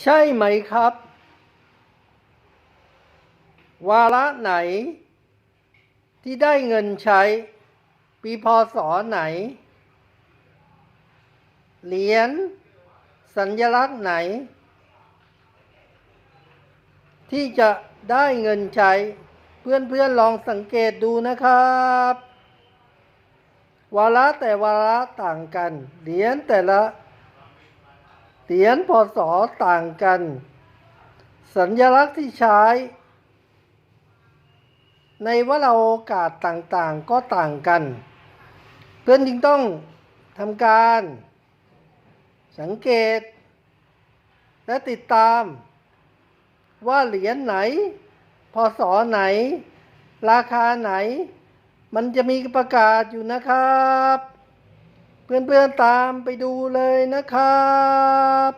ใช่ไหมครับ วาระไหน ที่ได้เงินใช้ ปีพศไหน เหรียญสัญลักษณ์ไหน ที่จะได้เงินใช้ เพื่อนๆลองสังเกตดูนะครับวาระแต่วาระต่างกัน เหรียญแต่ละ เหรียญพศต่างกัน สัญลักษณ์ที่ใช้ ในวลาโอกาสต่างๆก็ต่างกัน เพื่อนจึงต้องทำการ สังเกต และติดตาม ว่าเหรียญไหน พศไหน ราคาไหน มันจะมีประกาศอยู่นะครับ เพื่อนๆตามไปดูเลยนะครับ